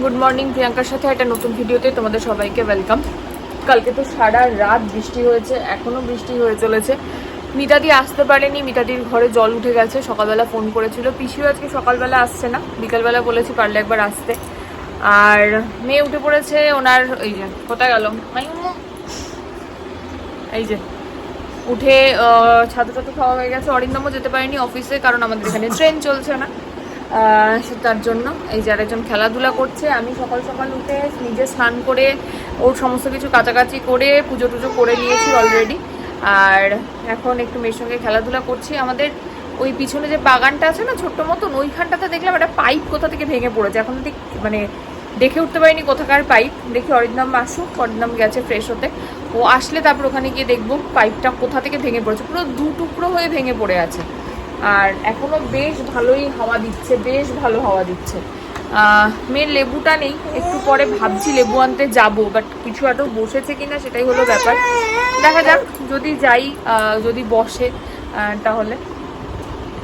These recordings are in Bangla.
গুড মর্নিং প্রিয়াঙ্কার সাথে একটা নতুন ভিডিওতে তোমাদের সবাইকে ওয়েলকাম কালকে তো সারা রাত বৃষ্টি হয়েছে এখনও বৃষ্টি হয়ে চলেছে। মিতাদি আসতে পারেনি, মিতাদির ঘরে জল উঠে গেছে, সকালবেলা ফোন করেছিল। পিসিও আজকে সকালবেলা আসছে না, বিকালবেলা বলেছি পারলে একবার আসতে। আর মেয়ে উঠে পড়েছে, ওনার এই যে, কোথায় গেল? এই যে, উঠে ছাত্র ছাতু খাওয়া হয়ে গেছে। অরিন্দমও যেতে পারেনি অফিসে কারণ আমাদের এখানে ট্রেন চলছে না। তার জন্য। এই যে আরেকজন খেলাধুলা করছে, আমি সকাল সকাল উঠে নিজে স্নান করে ওর সমস্ত কিছু কাছাকাছি করে পুজো টুজো করে নিয়েছি অলরেডি আর এখন একটু মেয়ের সঙ্গে খেলাধুলা করছি। আমাদের ওই পিছনে যে বাগানটা আছে না ছোট্ট মতন, ওইখানটাতে দেখলাম একটা পাইপ কোথা থেকে ভেঙে পড়েছে। এখন ঠিক মানে দেখে উঠতে পারিনি কোথাকার পাইপ। দেখি অরিন্দম আসুক, অরিন্দম গেছে ফ্রেশ হতে। ও আসলে তারপর ওখানে গিয়ে দেখব পাইপটা কোথা থেকে ভেঙে পড়েছে। পুরো দু টুকরো হয়ে ভেঙে পড়ে আছে। আর এখনও বেশ ভালোই হাওয়া দিচ্ছে, বেশ ভালো হাওয়া দিচ্ছে। মেয়ের লেবুটা নেই, একটু পরে ভাবছি লেবু আনতে যাব বাট কিছু এত বসেছে কিনা সেটাই হলো ব্যাপার। দেখা যাক, যদি যাই যদি বসে তাহলে।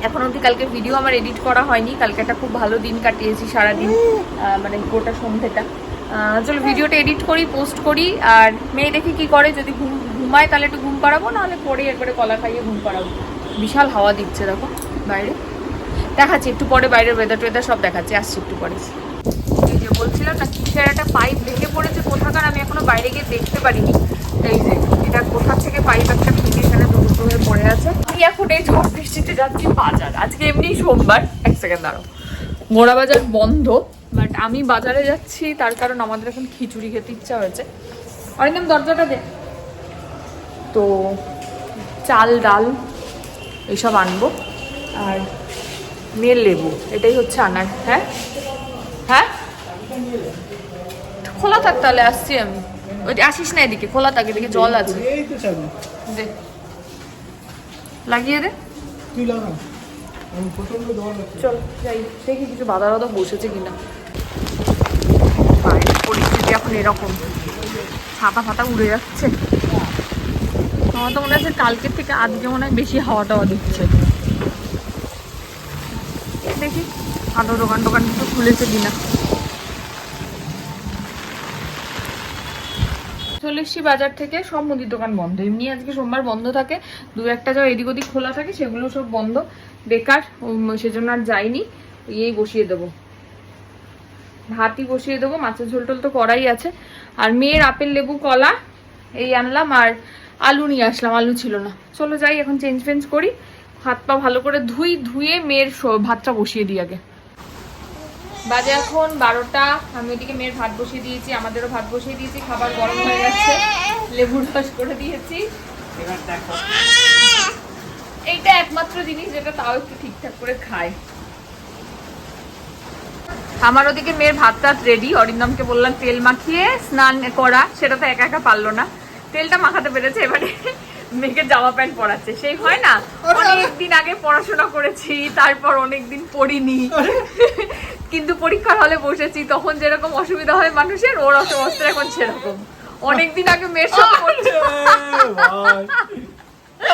এখন অবধি কালকে ভিডিও আমার এডিট করা হয়নি, কালকে একটা খুব ভালো দিন কাটিয়েছি সারাদিন মানে গোটা সন্ধ্যেটা। চলো ভিডিওটা এডিট করি পোস্ট করি, আর মেয়ে দেখি কি করে, যদি ঘুম, ঘুমায় তাহলে একটু ঘুম পাড়াবো, নাহলে পরে একবারে কলা খাইয়ে ঘুম পাড়াবো। বিশাল হাওয়া দিচ্ছে, দেখো, বাইরে। দেখাচ্ছি, একটু পরে বাইরের ওয়েদার টোয়েদার সব দেখাচ্ছি, আসছি একটু পরে। এই যে বলছিলাম না কিসের একটা পাইপ ভেঙে পড়েছে কোথাকার, আমি এখনও বাইরে গিয়ে দেখতে পারিনি। এই যে, এটা কোথা থেকে পাইপ একটা ভেঙে এখানে দুটো হয়ে পড়ে আছে। আমি এখন এই ঝড় বৃষ্টিতে যাচ্ছি বাজার। আজকে এমনি সোমবার। এক সেকেন্ড দাঁড়াও। মোড়া বাজার বন্ধ বাট আমি বাজারে যাচ্ছি, তার কারণ আমাদের এখন খিচুড়ি খেতে ইচ্ছা হয়েছে। অরিন্দম, দরজাটা দে। তো, চাল, ডাল এইসব আনব। আর মেল লেবু এটাই হচ্ছে আনার হ্যাঁ? হ্যাঁ? খোলা থাক তাহলে আসছি আমি। ওই আসিস না এদিকে খোলা থাক এদিকে জল আছে। তো দে। লাগিয়ে দে। চল যাই। দেখি কিছু বাধা বাধা বসেছে কিনা। পরিস্থিতি এখন এরকম। ছাতা ফাতা উড়ে যাচ্ছে। আমার তো মনে হচ্ছে কালকের থেকে আজকে মনে হয় বেশি হাওয়া টাওয়া দিচ্ছে। দেখি আদৌ দোকান টোকান কিছু খুলেছে কিনা। বাজার থেকে, সব মুদির দোকান বন্ধ। এমনি আজকে সোমবার বন্ধ থাকে, দু একটা যা এদিক ওদিক খোলা থাকে, সেগুলো সব বন্ধ। বেকার সেজন্য আর যাইনি, এই বসিয়ে দেবো। ভাতই বসিয়ে দেবো, মাছের ঝোল টোল তো করাই আছে। আর মেয়ের আপেল লেবু কলা এই আনলাম, আর আলু নিয়ে আসলাম আলু ছিল না। চলো যাই এখন চেঞ্জ ফেঞ্জ করি। হাত পা ভালো করে ধুই ধুয়ে মেয়ের ভাতটা বসিয়ে দিই আগে। বাজে এখন বারোটা আমি ওদিকে মেয়ের ভাত বসিয়ে দিয়েছি আমাদেরও ভাত বসিয়ে দিয়েছি খাবার গরম হয়ে যাচ্ছে লেবু রস করে দিয়েছি। এইটা একমাত্র জিনিস যেটা তাও একটু ঠিকঠাক করে খায়। আমার ওদিকে মেয়ের ভাত টাত রেডি অরিন্দমকে বললাম তেল মাখিয়ে স্নান করা সেটা তো একা একা পারল না। তেলটা মাখাতে পেরেছে এবারে মেয়েকে জামা প্যান্ট পরাচ্ছে। সেই হয় না অনেক দিন আগে পড়াশোনা করেছি তারপর অনেক দিন পড়িনি কিন্তু পরীক্ষার হলে বসেছি তখন যেরকম অসুবিধা হয় মানুষের ওর অসমস্ত এখন সেরকম। অনেকদিন আগে মেয়ের পড়ছি। ভাই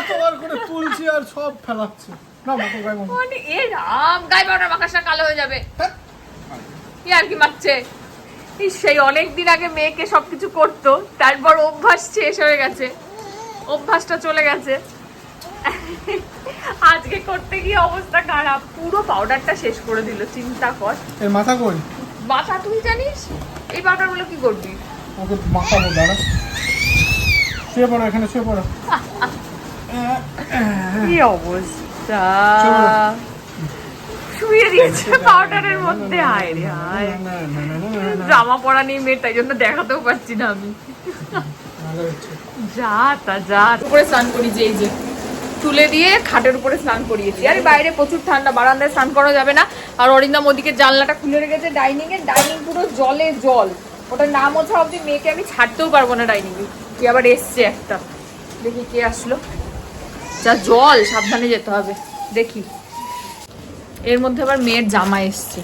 এতবার করে তুলছি আর সব ফেলাচ্ছে। না মাথা গায়ে মনে এ রাম গায়ে পাউডার মাখাসটা কালো হয়ে যাবে। কি আর কি ইস, সেই অনেক দিন আগে মেয়েকে সবকিছু করতো তারপর অভ্যাস শেষ হয়ে গেছে। অভ্যাসটা চলে গেছে। আজকে করতে গিয়ে অবস্থা খারাপ। পুরো পাউডারটা শেষ করে দিল চিন্তা কর। এর মাথা কই? মাথা তুই জানিস? এই পাউডারগুলো কি করবি? ওকে মাখাবো দাঁড়া। শুয়ে পড়ো এখানে শুয়ে পড়ো। কি অবস্থা। শুয়ে দিয়েছে পাউডারের মধ্যে। হায় রে হায়। জামা পরা নেই মেয়ের তাই জন্য দেখাতেও পারছি না আমি। যা তা যা উপরে স্নান করি যে এই যে তুলে দিয়ে খাটের উপরে স্নান করিয়েছি। আরে বাইরে প্রচুর ঠান্ডা বারান্দায় স্নান করা যাবে না। আর অরিন্দম ওদিকে জানলাটা খুলে রেখেছে ডাইনিং এর ডাইনিং পুরো জলে জল। ওটা না মোছা অব্দি মেয়েকে আমি ছাড়তেও পারব না ডাইনিং এ কি আবার এসছে একটা। দেখি কে আসলো। যা জল সাবধানে যেতে হবে। দেখি। এর মধ্যে আবার মেয়ের জামা এসছে।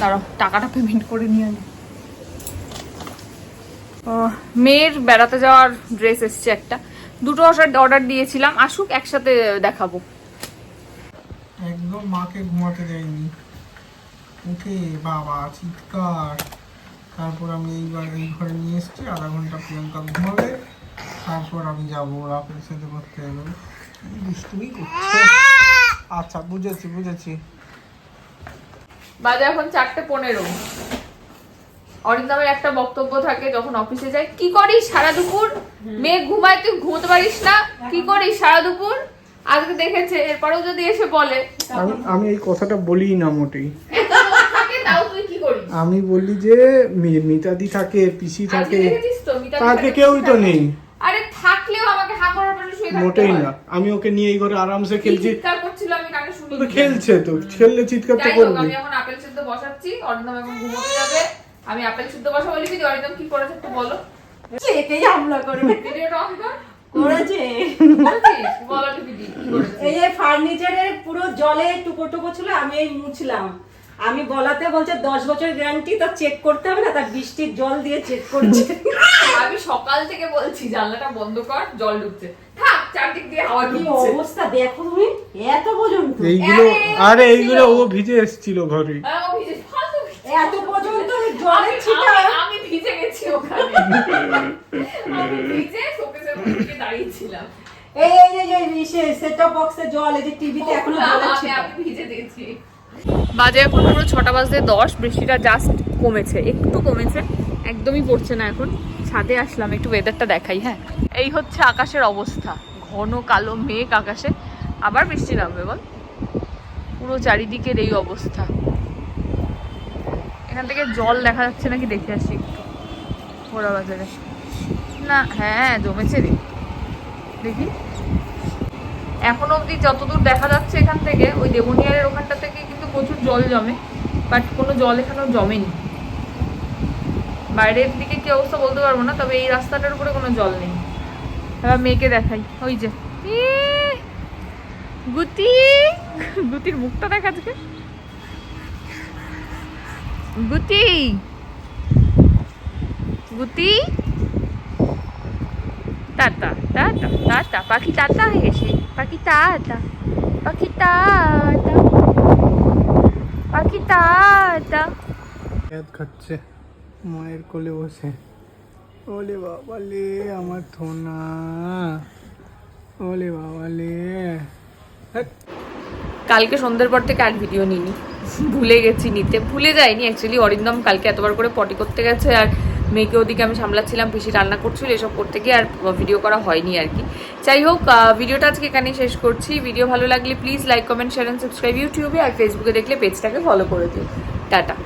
দাঁড়াও টাকাটা পেমেন্ট করে নিয়ে আহ, মেয়ের বেড়াতে যাওয়ার ড্রেস এসছে একটা। দুটো অর্ডার দিয়েছিলাম আসুক একসাথে দেখাবো। একদম মাকে ঘুমাতে দেয়নি। উঠে বাবা চিৎকার। তারপর আমি এইবার এই ঘরে নিয়ে এসেছি আধা ঘণ্টা প্রিয়াঙ্কা ঘুমাবে। তারপর আমি যাব রাপের সাথে করতে যাব দুষ্টুমি করছে। আচ্ছা বুঝেছি বুঝেছি। বাজে এখন চারটে পনেরো। অরিন্দমের একটা বক্তব্য থাকে যখন অফিসে যায় কি করিস সারা দুপুর? মেয়ে ঘুমায় তুই ঘুমোতে পারিস না। কি করিস সারা দুপুর? আজকে দেখেছে এরপরেও যদি এসে বলে আমি আমি এই কথাটা বলি না মোটেই। আমি বলি যে মিতাদি থাকে পিসি থাকে তাকে কেউই তো নেই। আরে মোটেই না। আমি ওকে নিয়ে এই ঘরে আরামসে খেলছি। চিৎকার করছিল আমি কানে শুনি। তো খেলছে তো। খেললে চিৎকার তো করবে আমি এখন আপেল সিদ্ধ বসাচ্ছি। অরিন্দম এখন ঘুমোতে যাবে। আমি আপেল সিদ্ধ বসাবো বলি দিদি অরিন্দম কি করেছে একটু বলো। হামলা করবে ভিডিওটা অন কর। করেছে। কি এই যে ফার্নিচারের পুরো জলে টুকো টুকো ছিল আমি এই মুছলাম। আমি বলাতে বলছে দশ বছর গ্যারান্টি তো চেক করতে হবে না তার বৃষ্টির জল দিয়ে চেক করছে। আমি সকাল থেকে বলছি জানলাটা বন্ধ কর জল ঢুকছে। চারদিক দিয়ে হাওয়া কি অবস্থা দেখো তুমি এত পর্যন্ত। এইগুলো আরে, এইগুলো ও ভিজে এসেছিল ঘরে। হ্যাঁ, ও ভিজে এত পর্যন্ত জলে ছিটা আমি- ভিজে গেছি ওখানে। আমি ভিজে শোকেসের মধ্যে দাঁড়িয়েছিলাম। এই এই এই সেট বক্সে জল এই যে টিভিতে এখনও জলে আমি ছিটা। আমি ভিজে দিয়েছি বাজে এখন পুরো ছটা বাজতে দশ বৃষ্টিটা জাস্ট কমেছে একটু কমেছে একদমই পড়ছে না এখন। ছাদে আসলাম একটু ওয়েদারটা দেখাই হ্যাঁ। এই হচ্ছে আকাশের অবস্থা। ঘন কালো মেঘ আকাশে আবার বৃষ্টি নামবে বল। পুরো চারিদিকের এই অবস্থা। এখান থেকে জল দেখা যাচ্ছে নাকি দেখে আসি একটু। ঘোড়া বাজারে না হ্যাঁ জমেছে রে। দেখি। এখন অবধি যতদূর দেখা যাচ্ছে এখান থেকে, ওই দেবনিয়ারের ওখানটা থেকে কিন্তু প্রচুর জল জমে বাট কোনো জল এখানেও জমেনি। বাইরের দিকে কি অবস্থা বলতে পারব না, তবে এই রাস্তাটার উপরে কোনো জল নেই। এবার মেয়েকে দেখাই। ওই যে। গুতি। গুতির মুখটা দেখা আজকে। গুতি। গুতি। Tata tata tata. পাখি টাটা হয়ে গেছে পাখি টাটা পাখি টাটা। পাখি টাটা। খাচ্ছে, মায়ের কোলে বসে। ওলে বাবা লে, আমার থোনা। ওলে বাবা লে। কালকে সন্ধ্যের পর থেকে আর ভিডিও নিইনি। ভুলে গেছি নিতে। ভুলে যাইনি অ্যাকচুয়ালি অরিন্দম কালকে এতবার করে পটি করতে গেছে আর মেয়েকে ওদিকে আমি সামলাচ্ছিলাম, পিসি রান্না করছিল, এসব করতে গিয়ে আর ভিডিও করা হয়নি আর কি। যাই হোক ভিডিওটা আজকে এখানেই শেষ করছি। ভিডিও ভালো লাগলে please like comment share and subscribe ইউটিউবে আর ফেসবুকে দেখলে পেজটাকে ফলো করে দিও। টাটা।